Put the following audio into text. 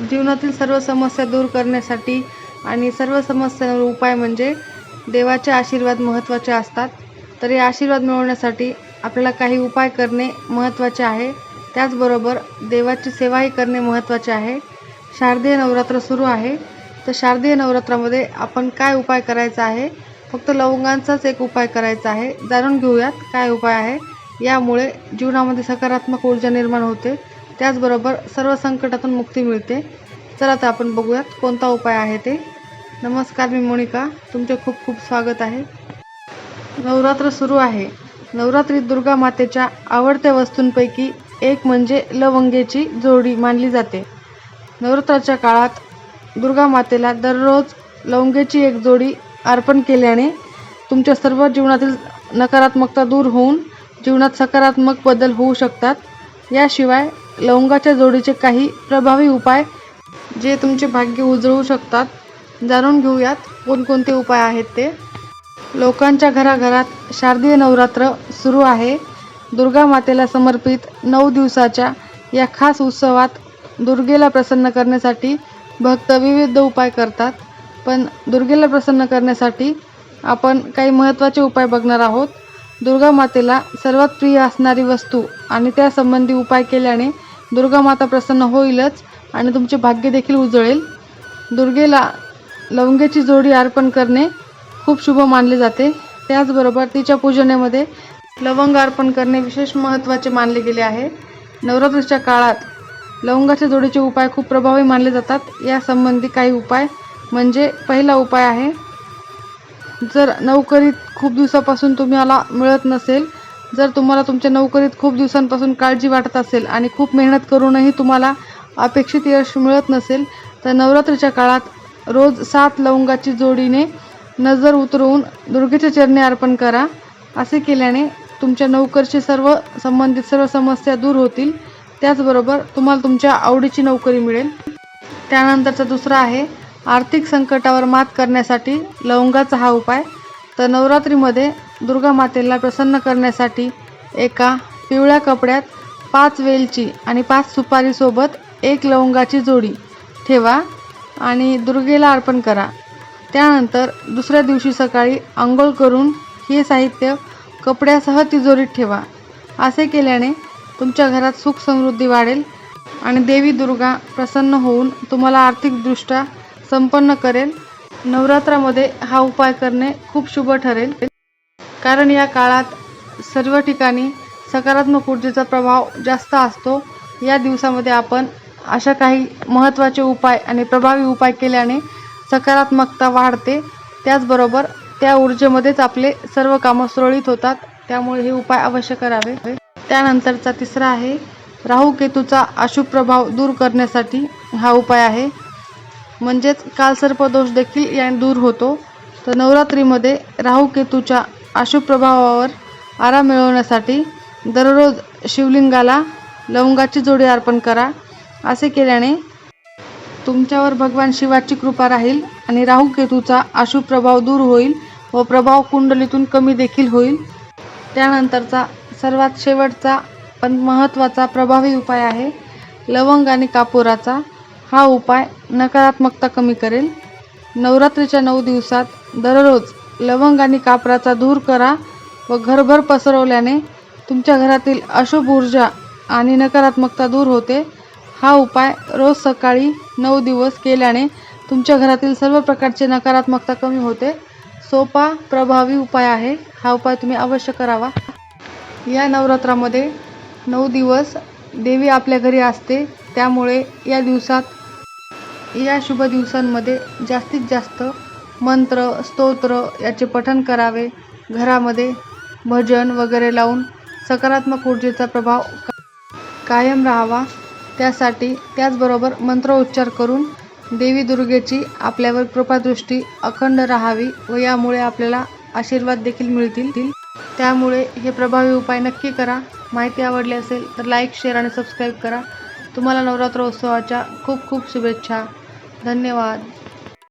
जीवनातील सर्व समस्या दूर करण्यासाठी आणि सर्व समस्यांवर उपाय म्हणजे देवाचे आशीर्वाद महत्त्वाचे असतात. तर हे आशीर्वाद मिळवण्यासाठी आपल्याला काही उपाय करणे महत्त्वाचे आहे. त्याचबरोबर देवाची सेवाही करणे महत्त्वाचे आहे. शारदीय नवरात्र सुरू आहे. तर शारदीय नवरात्रामध्ये आपण काय उपाय करायचा आहे? फक्त लवंगांचाच एक उपाय करायचा आहे. जाणून घेऊयात काय उपाय आहे. यामुळे जीवनामध्ये सकारात्मक ऊर्जा निर्माण होते. त्याचबरोबर सर्व संकटातून मुक्ती मिळते. चला तर आपण बघूयात कोणता उपाय आहे ते. नमस्कार मी मोनिका. तुमचे खूप खूप स्वागत आहे. नवरात्र सुरू आहे. नवरात्रीत दुर्गा मातेच्या आवडत्या वस्तूंपैकी एक म्हणजे लवंगेची जोडी मानली जाते. नवरात्राच्या काळात दुर्गा मातेला दररोज लवंगेची एक जोडी अर्पण केल्याने तुमच्या सर्व जीवनातील नकारात्मकता दूर होऊन जीवनात सकारात्मक बदल होऊ शकतात. याशिवाय लवंगाच्या जोडीचे काही प्रभावी उपाय जे तुमचे भाग्य उजळू शकतात जाणून घेऊयात कोणकोणते उपाय आहेत ते. लोकांच्या घराघरात शारदीय नवरात्र सुरू आहे. दुर्गा मातेला समर्पित नऊ दिवसाच्या या खास उत्सवात दुर्गेला प्रसन्न करण्यासाठी भक्त विविध उपाय करतात. पण दुर्गेला प्रसन्न करण्यासाठी आपण काही महत्त्वाचे उपाय बघणार आहोत. दुर्गा मातेला सर्वात प्रिय असणारी वस्तू आणि त्यासंबंधी उपाय केल्याने दुर्गा माता प्रसन्न होईलच आणि तुमचे भाग्य देखील उजळेल. दुर्गेला लवंगेची जोडी अर्पण करणे खूप शुभ मानले जाते. त्याचबरोबर तिच्या पूजनेमध्ये लवंग अर्पण करणे विशेष महत्त्वाचे मानले गेले आहे. नवरात्रीच्या काळात लवंगाच्या जोडीचे उपाय खूप प्रभावी मानले जातात. यासंबंधी काही उपाय म्हणजे पहिला उपाय आहे जर नोकरीत खूप दिवसापासून तुम्हाला मिळत नसेल जर तुम्हाला तुमच्या नोकरीत खूप दिवसांपासून काळजी वाटत असेल आणि खूप मेहनत करूनही तुम्हाला अपेक्षित यश मिळत नसेल तर नवरात्रीच्या काळात रोज सात लवंगाची जोडीने नजर उतरवून दुर्गेच्या चरणी अर्पण करा. असे केल्याने तुमच्या नोकरीचे सर्व संबंधित सर्व समस्या दूर होतील. त्याचबरोबर तुम्हाला तुमच्या आवडीची नोकरी मिळेल. त्यानंतरचा दुसरा आहे आर्थिक संकटावर मात करण्यासाठी लवंगाचा हा उपाय. तर नवरात्रीमध्ये दुर्गा मातेला प्रसन्न करण्यासाठी एका पिवळ्या कपड्यात पाच वेलची आणि पाच सुपारीसोबत एक लवंगाची जोडी ठेवा आणि दुर्गेला अर्पण करा. त्यानंतर दुसऱ्या दिवशी सकाळी आंघोळ करून हे साहित्य कपड्यासह तिजोरीत ठेवा. असे केल्याने तुमच्या घरात सुख समृद्धी वाढेल आणि देवी दुर्गा प्रसन्न होऊन तुम्हाला आर्थिकदृष्ट्या संपन्न करेल. नवरात्रामध्ये हा उपाय करणे खूप शुभ ठरेल. कारण या काळात सर्व ठिकाणी सकारात्मक ऊर्जेचा प्रभाव जास्त असतो. या दिवसामध्ये आपण अशा काही महत्त्वाचे उपाय आणि प्रभावी उपाय केल्याने सकारात्मकता वाढते. त्याचबरोबर त्या ऊर्जेमध्येच आपले सर्व कामं सुरळीत होतात. त्यामुळे हे उपाय अवश्य करावे. त्यानंतरचा तिसरा आहे राहू केतूचा अशुभ प्रभाव दूर करण्यासाठी हा उपाय आहे. म्हणजेच कालसर्पदोष देखील याने दूर होतो. तर नवरात्रीमध्ये राहू केतूच्या अशुभ प्रभावावर आराम मिळवण्यासाठी दररोज शिवलिंगाला लवंगाची जोडी अर्पण करा. असे केल्याने तुमच्यावर भगवान शिवाची कृपा राहील आणि राहू केतूचा अशुभ प्रभाव दूर होईल व प्रभाव कुंडलीतून कमी देखील होईल. त्यानंतरचा सर्वात शेवटचा पण महत्त्वाचा प्रभावी उपाय आहे लवंग आणि कापुराचा. हा उपाय नकारात्मकता कमी करेल. नवरात्रीच्या नऊ दिवसात दररोज लवंग आणि कापराचा धूर करा व घरभर पसरवल्याने तुमच्या घरातील अशुभ ऊर्जा आणि नकारात्मकता दूर होते. हा उपाय रोज सकाळी नऊ दिवस केल्याने तुमच्या घरातील सर्व प्रकारचे नकारात्मकता कमी होते. सोपा प्रभावी उपाय आहे. हा उपाय तुम्ही अवश्य करावा. या नवरात्रामध्ये नऊ दिवस देवी आपल्या घरी असते. त्यामुळे या दिवसात या शुभ दिवसांमध्ये जास्तीत जास्त मंत्र स्तोत्र याचे पठण करावे. घरामध्ये भजन वगैरे लावून सकारात्मक ऊर्जेचा प्रभाव कायम राहावा. त्यासाठी त्याचबरोबर मंत्रोच्चार करून देवी दुर्गेची आपल्यावर कृपादृष्टी अखंड राहावी व यामुळे आपल्याला आशीर्वाद देखील मिळतील. त्यामुळे हे प्रभावी उपाय नक्की करा. माहिती आवडली असेल तर लाईक शेअर आणि सबस्क्राईब करा. तुम्हाला नवरात्र उत्सवाच्या खूप खूप शुभेच्छा. धन्यवाद.